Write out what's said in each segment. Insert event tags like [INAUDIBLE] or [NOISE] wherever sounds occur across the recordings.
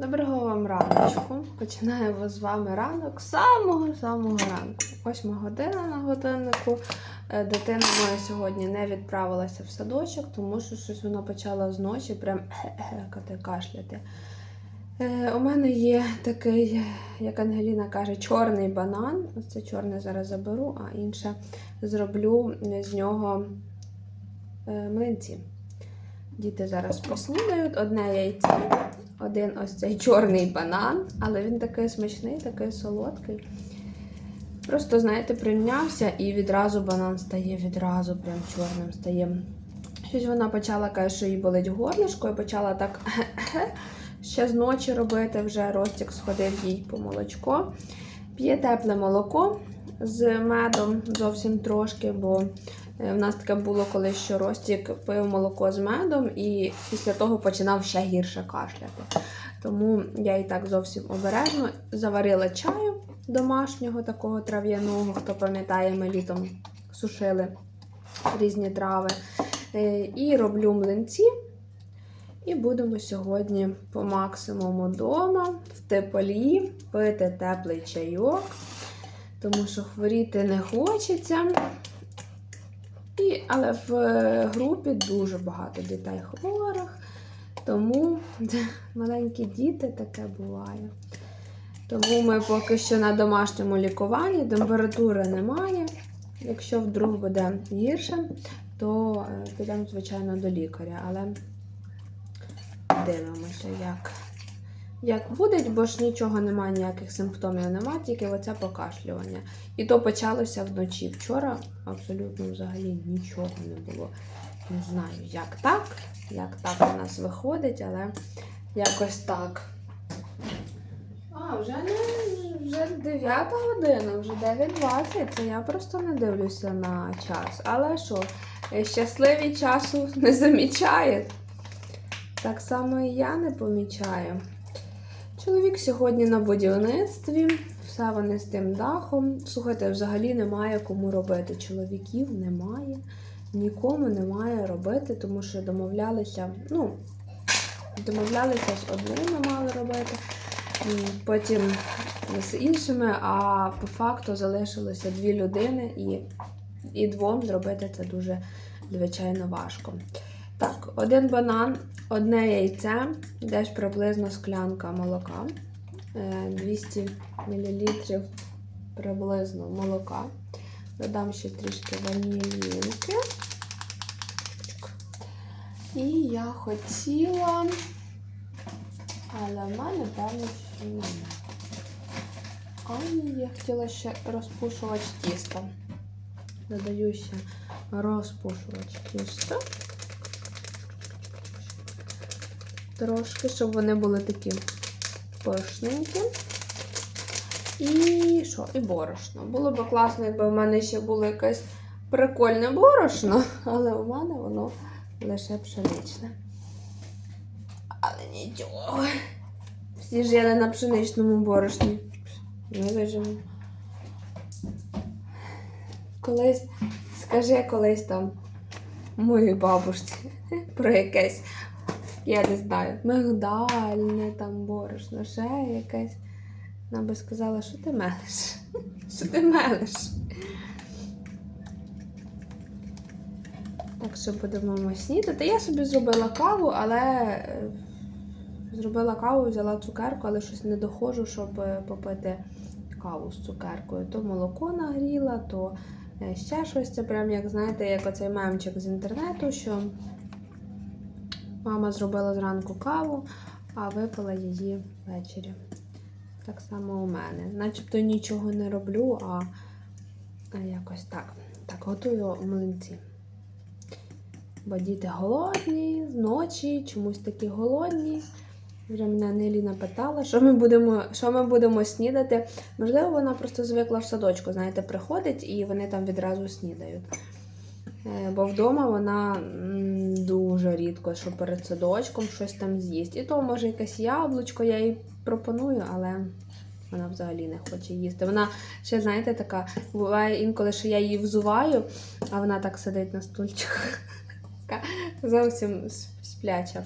Доброго вам раночку. Починаємо з вами ранок з самого-самого ранку. Восьма година на годиннику. Е, Дитина моя сьогодні не відправилася в садочок, тому що щось вона почала зночі прям гекати, кашляти. Е, У мене є такий, як Ангеліна каже, чорний банан. Ось це чорний зараз заберу, а інше зроблю з нього е, млинці. Діти зараз поснідають одне яйце, один ось цей чорний банан, але він такий смачний, такий солодкий. Просто, знаєте, прийнявся і відразу банан стає, відразу прям чорним стає. Щось вона почала каже, що їй болить горлишко, і почала так [COUGHS] ще з ночі робити, вже Ростік сходив їй по молочко. П'є тепле молоко з медом зовсім трошки, бо е, в нас таке було колись, що Ростік пив молоко з медом і після того починав ще гірше кашляти. Тому я і так зовсім обережно заварила чаю домашнього, такого трав'яного, хто пам'ятає, ми літом сушили різні трави. Е, І роблю млинці. І будемо сьогодні по максимуму вдома, в теплі, пити теплий чайок, тому що хворіти не хочеться. Але в е, групі дуже багато дітей хворих, тому [LAUGHS] маленькі діти таке буває. Тому ми поки що на домашньому лікуванні, температури немає. Якщо вдруг буде гірше, то е, підемо, звичайно, до лікаря. Але дивимося, як, як буде, бо ж нічого немає, ніяких симптомів немає, тільки оце покашлювання. І то почалося вночі. Вчора абсолютно взагалі нічого не було. Не знаю, як так, як так у нас виходить, але якось так. А, вже не вже 9 година, вже 9.20. Це я просто не дивлюся на час. Але що, щасливі часу не замічають. Так само і я не помічаю. Чоловік сьогодні на будівництві, все вони з тим дахом. Слухайте, взагалі немає кому робити. Чоловіків немає, нікому немає робити, тому що домовлялися, ну, домовлялися з одними мали робити, потім з іншими, а по факту залишилося дві людини, і, і двом зробити це дуже, звичайно, важко. Так, один банан, одне яйце, десь приблизно склянка молока, е, 200 мл приблизно молока. Додам ще трішки ванілінки. І я хотіла, але в мене певно, що ні. А я хотіла ще розпушувач тіста. Додаю ще розпушувач тіста. Трошки, щоб вони були такі пишненькі. І що? І борошно. Було б класно, якби в мене ще було якесь прикольне борошно, але у мене воно лише пшеничне. Але нічого. Всі жили на пшеничному борошні. Ми виживемо. Колись, скажи колись там моїй бабушці про якесь я не знаю, мигдальне там борошно, ще якесь. Вона би сказала, що ти мелиш? [LAUGHS] Що ти мелиш? Так що будемо снідати. Я собі зробила каву, але е, зробила каву, взяла цукерку, але щось не доходжу, щоб е, попити каву з цукеркою. То молоко нагріла, то е, ще щось. Це прям, як знаєте, як оцей мемчик з інтернету, що Мама зробила зранку каву, а випила її ввечері. Так само у мене. Начебто нічого не роблю, а якось так. Так, готую млинці. Бо діти голодні, зночі, чомусь такі голодні. Вже мене Неліна питала, що ми будемо що ми будемо снідати. Можливо, вона просто звикла в садочку, знаєте, приходить і вони там відразу снідають. Е, Бо вдома вона дуже рідко, що перед садочком щось там з'їсть. І то, може, якесь яблучко я їй пропоную, але вона взагалі не хоче їсти. Вона ще, знаєте, така буває інколи, що я її взуваю, а вона так сидить на стульчику. [LAUGHS] Така Зовсім спляча.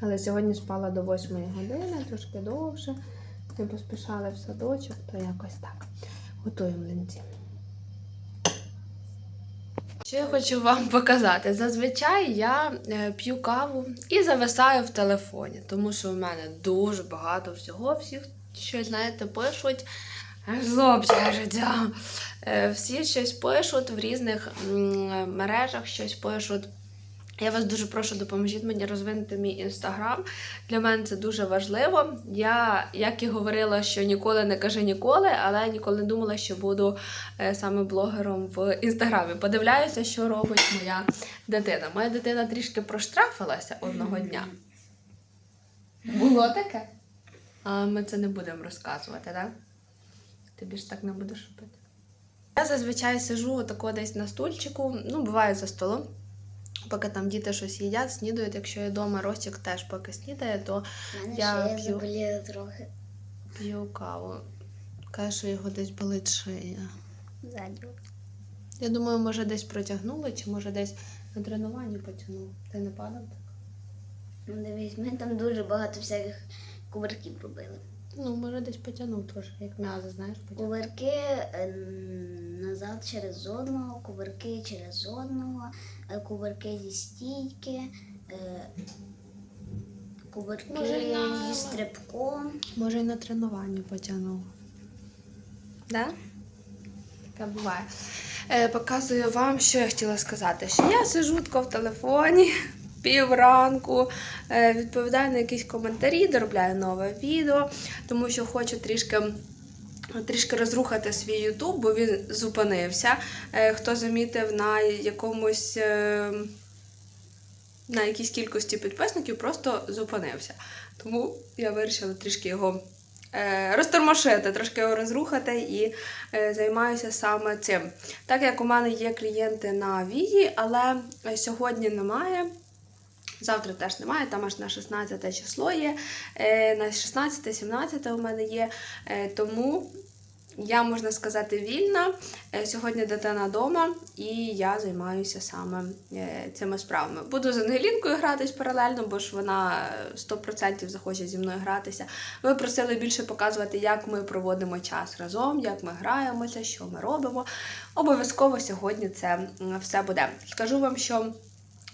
Але сьогодні спала до 8 години, трошки довше. Не поспішали в садочок, то якось так. Готую млинці. Що я хочу вам показати? Зазвичай я е, п'ю каву і зависаю в телефоні, тому що в мене дуже багато всього. всіх щось, знаєте, пишуть. Е, Всі щось пишуть в різних мережах, щось пишуть. Я вас дуже прошу, допоможіть мені розвинути мій інстаграм. Для мене це дуже важливо. Я, як і говорила, що ніколи не кажи ніколи, але ніколи не думала, що буду е, саме блогером в інстаграмі. Подивляюся, що робить моя дитина. Моя дитина трішки проштрафилася одного дня. Було таке? А ми це не будемо розказувати, так? Ти більш так не будеш робити. Я зазвичай сижу отако десь на стульчику, ну, буває за столом. Поки там діти щось їдять, снідають. Якщо я вдома, Ростік теж поки снідає, то мене Я шия п'ю. заболіла трохи п'ю каву. Каже, що його десь болить шия. ззаді. Я думаю, може десь протягнули, чи може десь на тренуванні потягнув. Ти не падав так? Ну, дивись, ми там дуже багато всяких кувырків робили. Ну, може, десь потягнув трошки, як м'язи, знаєш, потягнув. Кувырки е, назад через одного, кувырки через одного, е, кувырки зі стійки, е, кувырки Може, й на- зі стрибком. Може, і на тренуванні потягнув. Да? Таке буває. Е, показую вам, що я хотіла сказати. Що я сижу тако в телефоні півранку, е, відповідаю на якісь коментарі, доробляю нове відео, тому що хочу трішки. Трішки розрухати свій Ютуб, бо він зупинився. Е, Хто замітив на якомусь е, на якійсь кількості підписників, просто зупинився. Тому я вирішила трішки його розтормошити, трошки його розрухати і займаюся саме цим. Так як у мене є клієнти на Вії, але сьогодні немає. Завтра теж немає, там аж на 16 число є, е, на 16-17 у мене є. Е, Тому я, можна сказати, вільна. Е, Сьогодні дитина вдома, і я займаюся саме цими справами. Буду з Ангелінкою гратись паралельно, бо ж вона е, 100% захоче зі мною гратися. Ви просили більше показувати, як ми проводимо час разом, як ми граємося, що ми робимо. Обов'язково сьогодні це все буде. Скажу вам, що.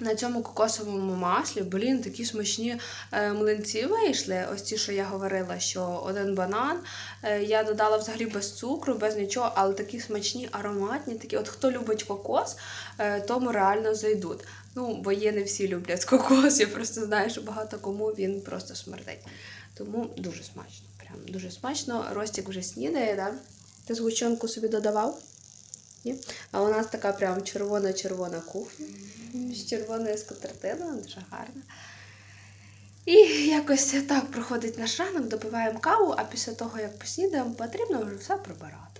На цьому кокосовому маслі, блін, такі смачні е, млинці вийшли. Ось ті, що я говорила, що один банан. Е, я додала взагалі без цукру, без нічого, але такі смачні, ароматні. Такі, от хто любить кокос, е, тому реально зайдуть. Ну, бо є не всі люблять кокос. Я просто знаю, що багато кому він просто смердить. Тому дуже смачно. Прям дуже смачно. Ростік вже снідає, да? Ти згущенку собі додавав? Ні? А у нас така прям червона-червона кухня з червоною скатертиною, дуже гарна. І якось так проходить наш ранок, допиваємо каву, а після того, як поснідаємо, потрібно вже все прибирати.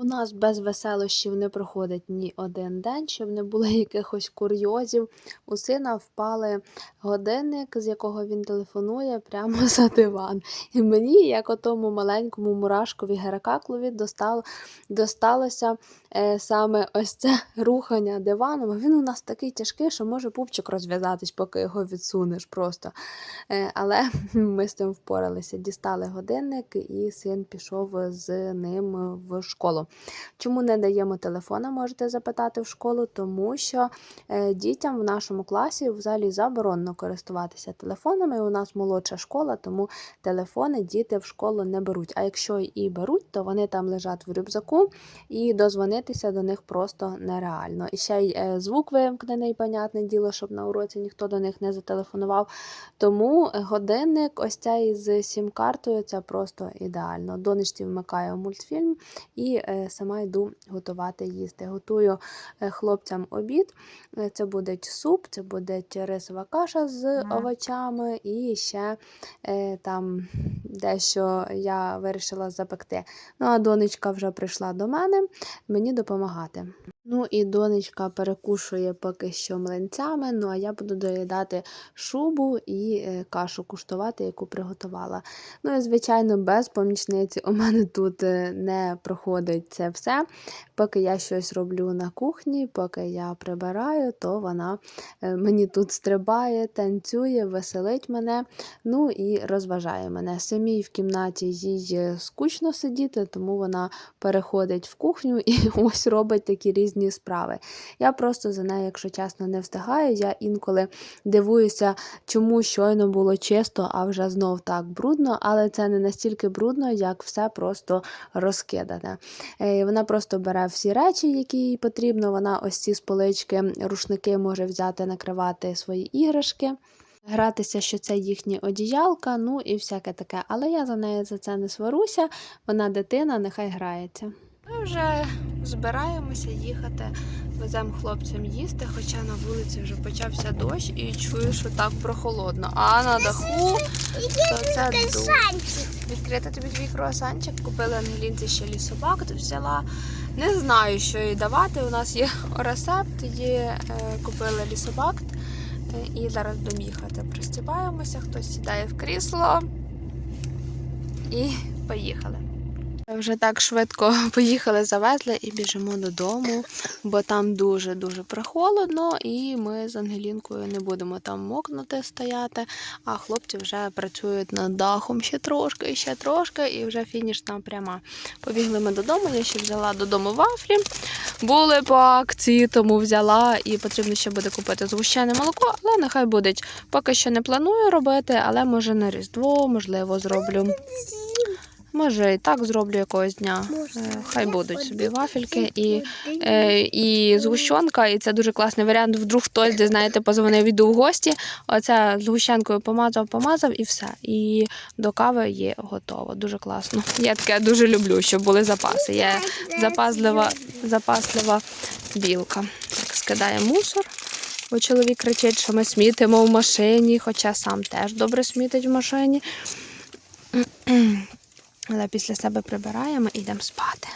У нас без веселощів не проходить ні один день, щоб не було [LAUGHS] якихось курйозів. У сина впали годинник, з якого він телефонує, прямо [LAUGHS] за диван. І мені, як отому маленькому мурашкові Геракаклові, достало, досталося е, саме ось це [LAUGHS] рухання диваном. Він у нас такий тяжкий, що може пупчик розв'язатись, поки його відсунеш просто. Е, але ми з цим впоралися. Дістали годинник, і син пішов з ним в школу. Чому не даємо телефона, можете запитати в школу, тому що е, дітям в нашому класі взагалі заборонено користуватися телефонами. У нас молодша школа, тому телефони діти в школу не беруть. А якщо і беруть, то вони там лежать в рюкзаку і дозвонитися до них просто нереально. І ще й е, звук вимкнений, понятне діло, щоб на уроці ніхто до них не зателефонував. Тому годинник, ось цей з сім-картою, це просто ідеально. Донечці вмикаю мультфільм і е, сама йду готувати їсти. Готую е, хлопцям обід. Е, Це буде суп, це буде рисова каша з овочами і ще е, там дещо я вирішила запекти. Ну а донечка вже прийшла до мене мені допомагати. Ну і донечка перекушує поки що млинцями, ну а я буду доїдати шубу і е, кашу куштувати, яку приготувала. Ну і звичайно, без помічниці у мене тут е, не проходить це все. Поки я щось роблю на кухні, поки я прибираю, то вона е, мені тут стрибає, танцює, веселить мене, ну і розважає мене. Самій в кімнаті їй скучно сидіти, тому вона переходить в кухню і [LAUGHS] ось робить такі різні справи. Я просто за нею, якщо чесно, не встигаю. Я інколи дивуюся, чому щойно було чисто, а вже знов так брудно, але це не настільки брудно, як все просто розкидане. Е, Вона просто бере всі речі, які їй потрібно. Вона ось ці з полички, рушники може взяти, накривати свої іграшки. Гратися, що це їхні одіялка, ну і всяке таке. Але я за нею за це не сваруся. Вона дитина, нехай грається. Ми вже збираємося їхати, веземо хлопцям їсти, хоча на вулиці вже почався дощ і чую, що так прохолодно. А на даху то це дух. Відкрити тобі твій круасанчик, купили Ангелінці ще лісобак, то взяла. Не знаю, що їй давати. У нас є рецепт, є, е, купили лісобак. Е, І зараз будемо їхати. Пристібаємося, хтось сідає в крісло і поїхали. Вже так швидко [LAUGHS] поїхали, завезли і біжимо додому, бо там дуже-дуже прохолодно, і ми з Ангелінкою не будемо там мокнути стояти. А хлопці вже працюють над дахом ще трошки, ще трошки, і вже фінішна пряма. Побігли ми додому. Я ще взяла додому вафлі. Були по акції, тому взяла і потрібно ще буде купити згущене молоко, але нехай буде. Поки що не планую робити, але може на Різдво, можливо, зроблю. Може, і так зроблю якогось дня. Е, Хай будуть собі вафельки і, е, і згущенка, і це дуже класний варіант. Вдруг хтось, де знаєте, позвонив, іду в гості. Оце згущенкою помазав, помазав і все. І до кави є готово. Дуже класно. Я таке дуже люблю, щоб були запаси. Я запаслива, запаслива білка. Так, скидає мусор. Бо чоловік кричить, що ми смітимо в машині, хоча сам теж добре смітить в машині. Але після себе прибираємо і йдемо спати.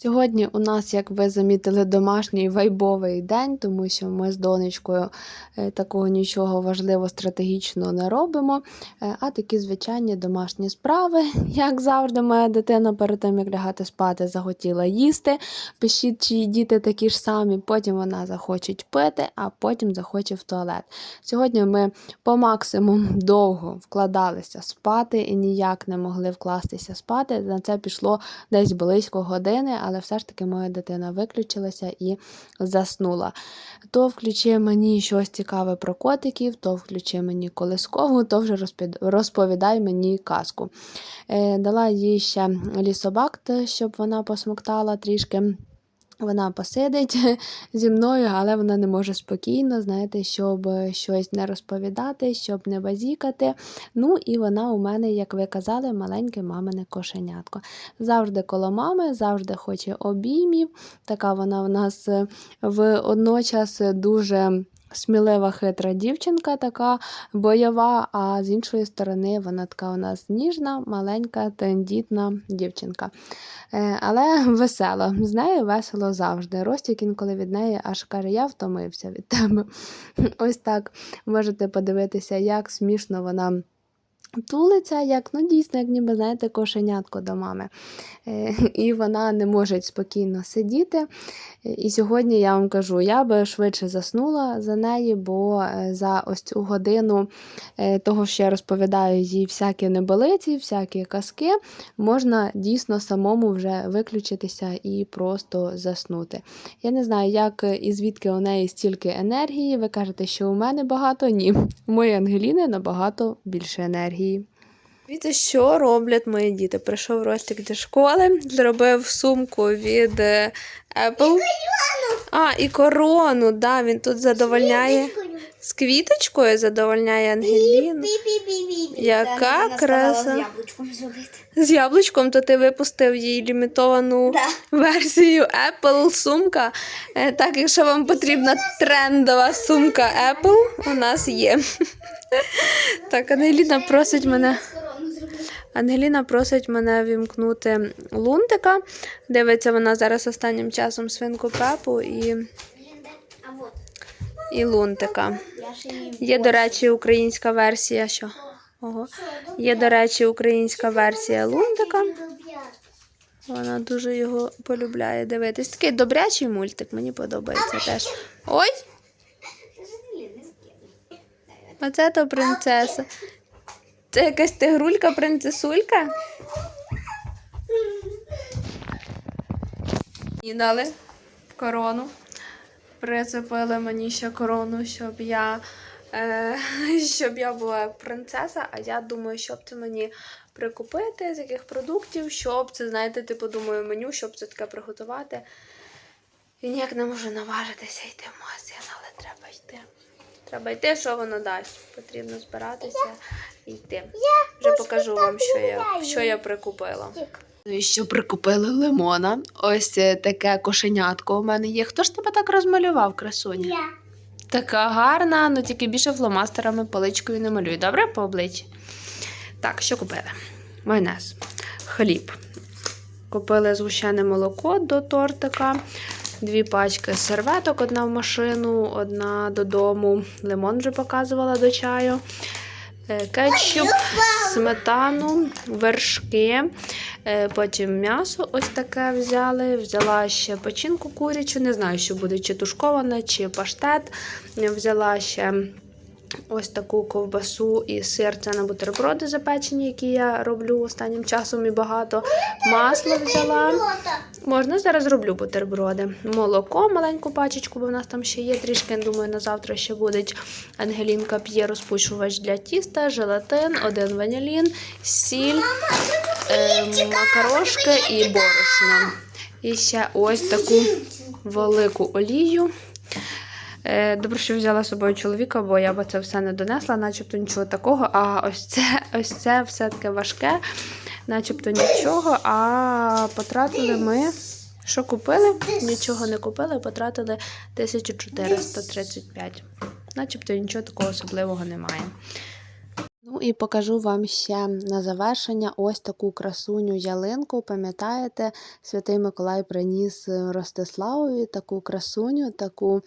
Сьогодні у нас, як ви замітили, домашній вайбовий день, тому що ми з донечкою е, такого нічого важливо стратегічно не робимо. Е, А такі звичайні домашні справи, [LAUGHS] як завжди, моя дитина перед тим, як лягати спати, захотіла їсти. Пишіть, чи діти такі ж самі, потім вона захоче пити, а потім захоче в туалет. Сьогодні ми по максимуму довго вкладалися спати і ніяк не могли вкластися спати. На це пішло десь близько години, але все ж таки моя дитина виключилася і заснула. То включи мені щось цікаве про котиків, то включи мені колискову, то вже розповідай мені казку. Е, Дала їй ще лісобакт, щоб вона посмоктала трішки. Вона посидить [LAUGHS] зі мною, але вона не може спокійно, знаєте, щоб щось не розповідати, щоб не базікати. Ну і вона у мене, як ви казали, маленьке мамине кошенятко. Завжди коло мами, завжди хоче обіймів. Така вона в нас е, водночас дуже. Смілива хитра дівчинка, така бойова, а з іншої сторони вона така у нас ніжна, маленька, тендітна дівчинка. Е, але весела. З нею весело завжди. Ростік інколи від неї аж каже, я втомився від тебе. [LAUGHS] Ось так можете подивитися, як смішно вона. Тулиться, як ну дійсно, як ніби знаєте, кошенятко до мами. Е, і вона не може спокійно сидіти. І сьогодні я вам кажу, я би швидше заснула за неї, бо е, за ось цю годину е, того, що я розповідаю їй всякі неболиці, всякі казки, можна дійсно самому вже виключитися і просто заснути. Я не знаю, як і звідки у неї стільки енергії. Ви кажете, що у мене багато? Ні. У моєї Ангеліни набагато більше енергії. Дивіться, що роблять мої діти. Прийшов Ростик зі школи, зробив сумку від е, Apple. А, і корону, да, він тут задовольняє. З квіточкою задовольняє Ангеліну. Яка краса. З яблучком, то ти випустив їй лімітовану версію Apple сумка. Е, Так, якщо вам потрібна трендова сумка Apple, у нас є. [LAUGHS] Так, Ангеліна просить мене. Ангеліна просить мене вімкнути лунтика. Дивиться вона зараз останнім часом свинку Пепу і, і лунтика. Є, до речі, українська версія. Що? Ого. Є, до речі, українська версія лунтика. Вона дуже його полюбляє дивитись. Такий добрячий мультик, мені подобається теж. Ой! Оце то принцеса. Це якась тигрулька, принцесулька. І дали корону. Прицепили мені ще корону, щоб я, е, [LAUGHS] щоб я була як принцеса. А я думаю, щоб це мені прикупити, з яких продуктів, щоб це, знаєте, типу, думаю, меню, щоб це таке приготувати. І ніяк не можу наважитися йти в магазин, але треба йти. Треба йти, що воно дасть. Потрібно збиратися і йти. Вже покажу вам, що я, що я прикупила. І що прикупили лимона. Ось е, таке кошенятко у мене є. Хто ж тебе так розмалював, красуня? Я. Така гарна, ну тільки більше фломастерами паличкою не малюй. Добре по обличчі? Так, що купили? Майонез, хліб. Купили згущене молоко до тортика, дві пачки серветок, одна в машину, одна додому. Лимон вже показувала до чаю. Е, Кетчуп, сметану, вершки, е, потім м'ясо ось таке взяли. Взяла ще печінку курячу, не знаю, що буде, чи тушковане, чи паштет. Взяла ще ось таку ковбасу і сир. Це на бутерброди запечені, які я роблю останнім часом і багато. Масло взяла. Можна зараз роблю бутерброди. Молоко, маленьку пачечку, бо в нас там ще є трішки. Думаю, на завтра ще буде. Ангелінка п'є розпушувач для тіста, желатин, один ванілін, сіль, е, макарошки і борошно. І ще ось таку велику олію. Е, Добре, що взяла з собою чоловіка, бо я би це все не донесла, начебто нічого такого. А ось це, ось це все таке важке, начебто нічого. А потратили ми. Що купили? Нічого не купили, потратили 1435. Начебто нічого такого особливого немає. Ну і покажу вам ще на завершення ось таку красуню ялинку. Пам'ятаєте, святий Миколай приніс Ростиславові таку красуню, таку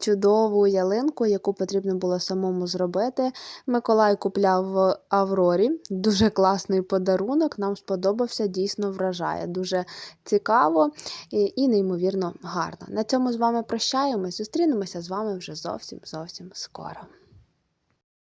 чудову ялинку, яку потрібно було самому зробити. Миколай купляв в Аврорі. Дуже класний подарунок. Нам сподобався, дійсно вражає. Дуже цікаво і, і неймовірно гарно. На цьому з вами прощаємось. Зустрінемося з вами вже зовсім зовсім скоро.